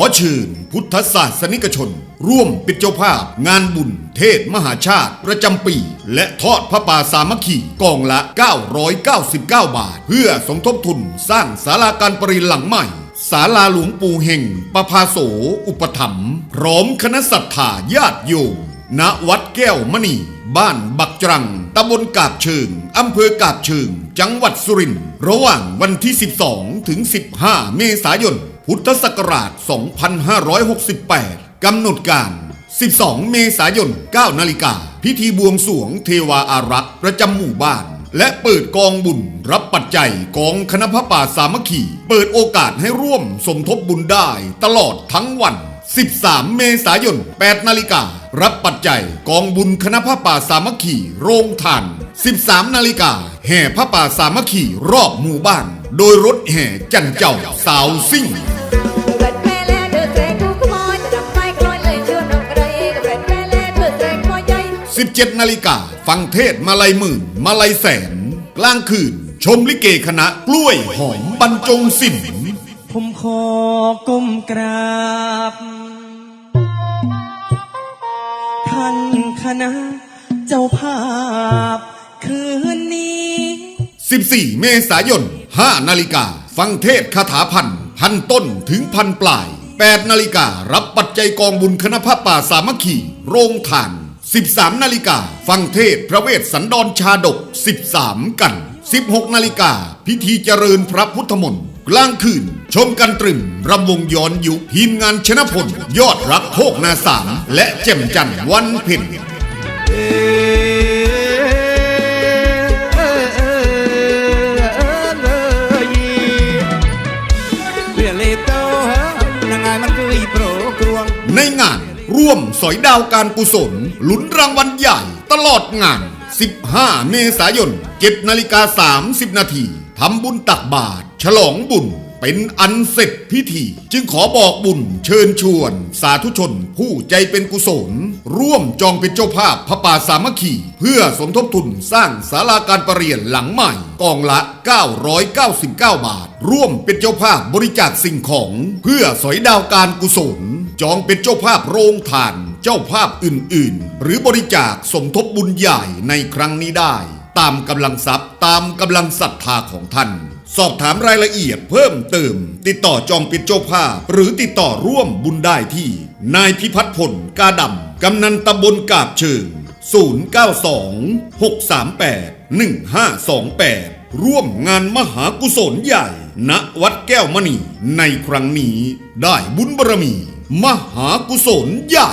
อเชิญพุทธศาสนิกชน ร่วมเป็นเจ้าภาพ งานบุญเทศมหาชาติ ประจำปี และทอดพระป่าสามัคคีกองละ 999 บาท เพื่อสมทบทุนสร้างศาลาการประเรียนหลังใหม่ศาลาหลวงปู่เฮงประภาโส อุปถัมภ์พร้อมคณะศรัทธาญาติโยมณวัดแก้วมณี บ้านบักจรังตำบลกาบเชิงอำเภอกาบเชิง จังหวัดสุรินทร์ระหว่างวันที่ 12 ถึง 15 เมษายน พุทธศักราช 2568 กำหนดการ 12 เมษายน 9 นาฬิกา พิธีบวงสรวงเทวาอารักษ์ประจำหมู่บ้าน และเปิดกองบุญรับปัจจัยกองคณะพระป่าสามัคคี เปิดโอกาสให้ร่วมสมทบบุญได้ตลอดทั้งวัน 13 เมษายน 8 นาฬิกา รับปัจจัยกองบุญคณะพระป่าสามัคคีโรงทาน 13 นาฬิกา แห่พระป่าสามัคคีรอบหมู่บ้าน โดยรถแห่จันเจ้าสาวซิ่ง 17 นาฬิกา ฟังเทศมาลัยหมื่น มาลัยแสน กลางคืน ชมลิเกคณะกล้วยหอมบรรจงศิลป์ผมขอก้มกราบ ท่านคณะเจ้าภาพ คืนนี้ 14 เมษายน 5 นาฬิกา ฟังเทศคาถาพัน พันต้นถึงพันปลาย 8 นาฬิกา รับปัจจัยกองบุญคณะพระป่าสามัคคี โรงทาน 13 นาฬิกา ฟังเทศพระเวสสันดรชาดก 13 กัน 16 นาฬิกา พิธีเจริญพระพุทธมนต์กลางคืน ชมกันตรึมรำวงย้อนยุคทีมงานชนะพล ยอดรักโคกนาสามและแจ่มจันทร์วันเพ็ญในงาน ร่วมสอยดาวการกุศลลุ้นรางวัลใหญ่ตลอดงาน 15 เมษายน7นาฬิกา 30 นาทีทำบุญตักบาตรฉลองบุญเป็นอันเสร็จพิธี จึงขอบอกบุญเชิญชวน สาธุชนผู้ใจเป็นกุศล ร่วมจองเป็นเจ้าภาพพระป่าสามัคคีเพื่อสมทบทุนสร้างศาลาการประเรียนหลังใหม่ กองละ 999 บาท ร่วมเป็นเจ้าภาพบริจาคสิ่งของ เพื่อสอยดาวการกุศล จองเป็นเจ้าภาพโรงทาน เจ้าภาพอื่นๆ หรือบริจาคสมทบบุญใหญ่ในครั้งนี้ได้ ตามกำลังทรัพย์ตามกำลังศรัทธาของท่าน สอบถามรายละเอียดเพิ่มเติม ติดต่อจองเป็นเจ้าภาพ หรือติดต่อร่วมบุญได้ที่ นายพิพัฒน์พลกาดำกำนันตำบลกาบเชิง 092 638 1528 ร่วมงานมหากุศลใหญ่ณวัดแก้วมณีในครั้งนี้ได้บุญบารมี มหากุศลใหญ่